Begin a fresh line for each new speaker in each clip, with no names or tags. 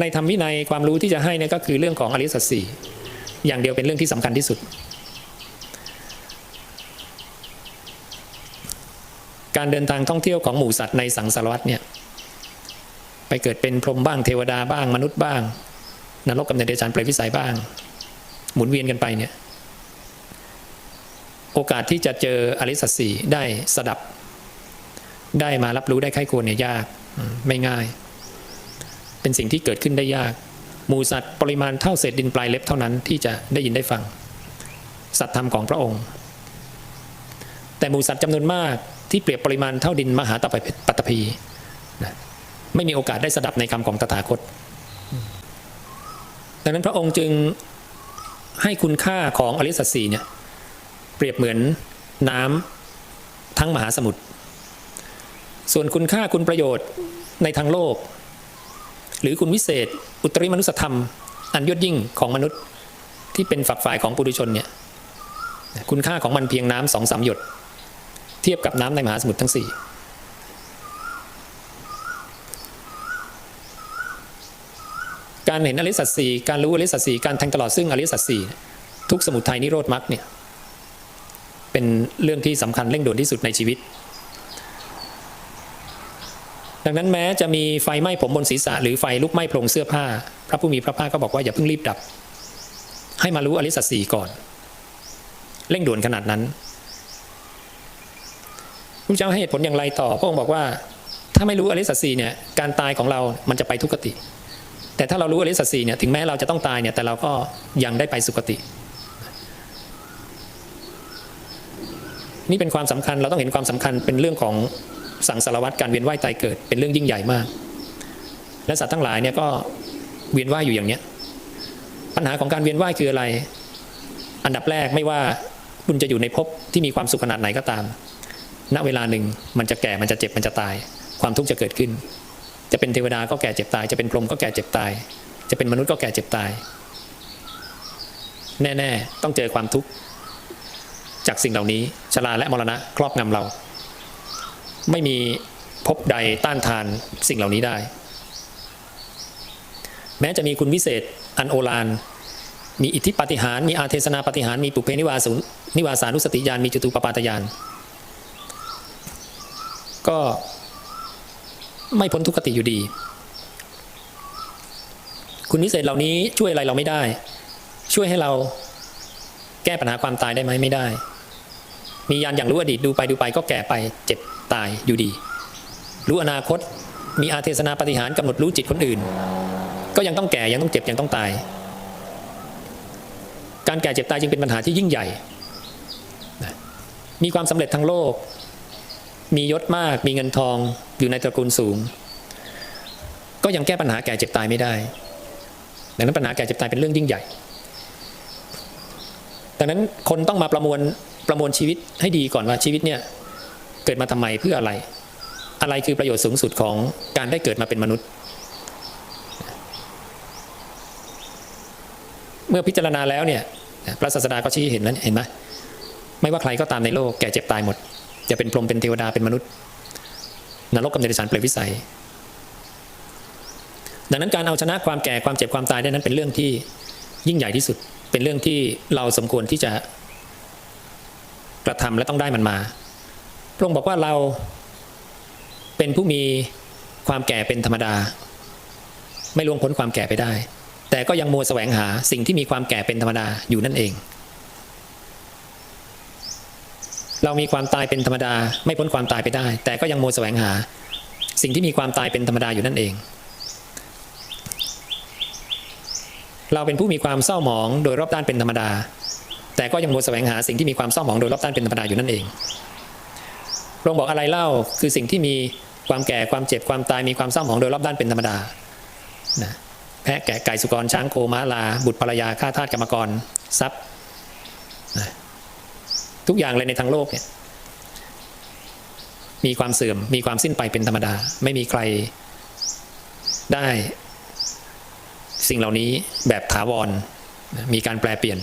ในธรรมวินัยความรู้ที่จะให้เนี่ยก็คือเรื่องของอริสัจสี่อย่างเดียวเป็นเรื่องที่สำคัญที่สุด การเดินทางท่องเที่ยวของหมู่สัตว์ในสังสารวัฏเนี่ยไปเกิดเป็นพรหมบ้างเทวดาบ้างมนุษย์บ้างนรกกับเนเดชานเปรตวิสัยบ้าง หมุนเวียนกันไปเนี่ยโอกาสที่จะเจออริสัจสี่ได้สดับ ได้มารับรู้ได้ไข้ควรเนี่ยยากไม่ง่าย เป็นสิ่งที่เกิดขึ้นได้ยาก หมูสัตว์ปริมาณเท่าเศษดินปลายเล็บเท่านั้นที่จะได้ยินได้ฟัง สัตธรรมของพระองค์ แต่หมูสัตว์จำนวนมากที่เปรียบปริมาณเท่าดินมหาตปัตตภีนะไม่มีโอกาสได้สดับในคำของตถาคต ดังนั้นพระองค์จึงให้คุณค่าของอริสัจสี่เนี่ยเปรียบเหมือนน้ำทั้งมหาสมุทรส่วนคุณค่าคุณประโยชน์ในทางโลก หรือคุณวิเศษ อุตริมนุสธรรม อันยอดยิ่งของมนุษย์ที่เป็นฝักฝ่ายของปุถุชนเนี่ยคุณค่าของมันเพียงน้ำสองสามหยด เทียบกับน้ำในมหาสมุทรทั้งสี่การเห็นอริสัจสี่การรู้อริสัจสี่การแทงตลอดซึ่งอริสัจสี่ทุกสมุทัยนิโรธมรรคเนี่ยเป็นเรื่องที่สำคัญเร่งด่วนที่สุดในชีวิต ดังนั้นแม้จะมีไฟไหม้ผมบนศีรษะหรือไฟลุกไหม้โพรงเสื้อผ้า พระผู้มีพระภาคก็บอกว่าอย่าเพิ่งรีบดับ ให้มารู้อริสัจสี่ก่อน เร่งด่วนขนาดนั้นพระเจ้าให้เหตุผลอย่างไรต่อพระองค์บอกว่า ถ้าไม่รู้อริสัจสี่เนี่ยการตายของเรา มันจะไปทุกขติ แต่ถ้าเรารู้อริสัจสี่เนี่ยถึงแม้เราจะต้องตายเนี่ยแต่เราก็ยังได้ไปสุคติ นี่เป็นความสำคัญเราต้องเห็นความสำคัญเป็นเรื่องของ สังสารวัตรการเวียนว่ายตายเกิดเป็นเรื่องยิ่งใหญ่มาก และสัตว์ทั้งหลายเนี่ยก็เวียนว่ายอยู่อย่างเนี้ยปัญหาของการเวียนว่ายคืออะไร อันดับแรกไม่ว่าคุณจะอยู่ในภพที่มีความสุขขนาดไหนก็ตาม ณเวลาหนึ่งมันจะแก่มันจะเจ็บมันจะตาย ความทุกข์จะเกิดขึ้น จะเป็นเทวดาก็แก่เจ็บตาย จะเป็นพรหมก็แก่เจ็บตาย จะเป็นมนุษย์ก็แก่เจ็บตาย แน่ ๆ ต้องเจอความทุกข์จากสิ่งเหล่านี้ชราและมรณะครอบงำเรา ไม่มีภพใดต้านทานสิ่งเหล่านี้ได้ แม้จะมีคุณวิเศษอันโอฬารมีอิทธิปฏิหาร มีอาเทศนาปฏิหาร มีปุเพนิวาสุนิวาสานุสติญาณมีจตุปปาตญาณก็ไม่พ้นทุกขติอยู่ดี คุณวิเศษเหล่านี้ช่วยอะไรเราไม่ได้ ช่วยให้เราแก้ปัญหาความตายได้ไหมไม่ได้ มียานอย่างรู้อดีตดูไปดูไปก็แก่ไปเจ็บ ตายอยู่ดี รู้อนาคตมีอาเทศนาปฏิหารกำหนดรู้จิตคนอื่น ก็ยังต้องแก่ยังต้องเจ็บยังต้องตาย การแก่เจ็บตายจึงเป็นปัญหาที่ยิ่งใหญ่ มีความสำเร็จทางโลก มียศมากมีเงินทองอยู่ในตระกูลสูง ก็ยังแก้ปัญหาแก่เจ็บตายไม่ได้ดังนั้นปัญหาแก่เจ็บตายเป็นเรื่องยิ่งใหญ่ดังนั้นคนต้องมาประมวลประมวลชีวิตให้ดีก่อนว่าชีวิตเนี่ย เกิดมาทำไมเพื่ออะไร อะไรคือประโยชน์สูงสุดของการได้เกิดมาเป็นมนุษย์ เมื่อพิจารณาแล้วเนี่ยพระศาสดาก็ชี้เห็นแล้วเห็นไหมไม่ว่าใครก็ตามในโลกแก่เจ็บตายหมด จะเป็นพรหมเป็นเทวดาเป็นมนุษย์นรกกับเดรัจฉานเปรตวิสัย ดังนั้นการเอาชนะความแก่ความเจ็บความตายได้นั้นเป็นเรื่องที่ยิ่งใหญ่ที่สุด เป็นเรื่องที่เราสมควรที่จะกระทำและต้องได้มันมา พระองค์บอกว่าเราเป็นผู้มีความแก่เป็นธรรมดา ไม่ล่วงพ้นความแก่ไปได้ แต่ก็ยังมัวแสวงหาสิ่งที่มีความแก่เป็นธรรมดาอยู่นั่นเอง เรามีความตายเป็นธรรมดา ไม่พ้นความตายไปได้ แต่ก็ยังมัวแสวงหา สิ่งที่มีความตายเป็นธรรมดาอยู่นั่นเอง เราเป็นผู้มีความเศร้าหมองโดยรอบด้านเป็นธรรมดา แต่ก็ยังมัวแสวงหาสิ่งที่มีความเศร้าหมองโดยรอบด้านเป็นธรรมดาอยู่นั่นเอง พระองค์บอกอะไรเล่าคือสิ่งที่มีความแก่ความเจ็บความตายมีความเศร้าหมองโดยรอบด้านเป็นธรรมดานะแพะแกะไก่สุกรช้างโคม้าลา บุตรภรรยาข้าทาสกรรมกรทรัพย์นะทุกอย่างเลยในทางโลกเนี่ยมีความเสื่อมมีความสิ้นไปเป็นธรรมดา ไม่มีใครได้สิ่งเหล่านี้แบบถาวรมีการแปลเปลี่ยน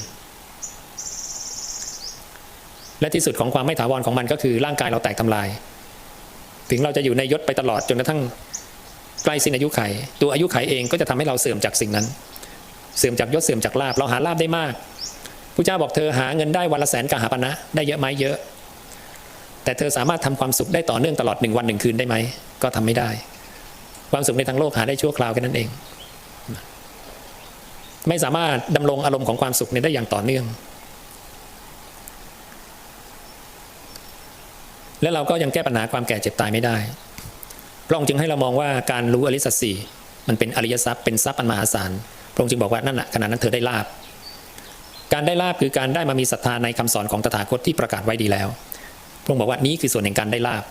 และที่สุดของความไม่ถาวรของมันก็คือร่างกายเราแตกทำลาย ถึงเราจะอยู่ในยศไปตลอดจนกระทั่งใกล้สิ้นอายุไข ตัวอายุไขเองก็จะทำให้เราเสื่อมจากสิ่งนั้น เสื่อมจากยศเสื่อมจากลาบเราหาลาบได้มากพระเจ้าบอกเธอหาเงินได้วันละแสนกหาปณะได้เยอะไหมเยอะ แต่เธอสามารถทำความสุขได้ต่อเนื่องตลอดหนึ่งวันหนึ่งคืนได้ไหมก็ทำไม่ได้ ความสุขในทางโลกหาได้ชั่วคราวแค่นั้นเอง ไม่สามารถดำรงอารมณ์ของความสุขนี้ได้อย่างต่อเนื่อง และเราก็ยังแก้ปัญหาความแก่เจ็บตายไม่ได้ พระองค์จึงให้เรามองว่าการรู้อริสัจสี่มันเป็นอริยทรัพย์เป็นทรัพย์อันมหาศาลพระองค์จึงบอกว่านั่นแหะขณะนั้นเธอได้ลาบ การได้ลาบคือการได้มามีศรัทธาในคำสอนของตถาคตที่ประกาศไว้ดีแล้ว พระองค์บอกว่านี้คือส่วนแห่งการได้ลาบ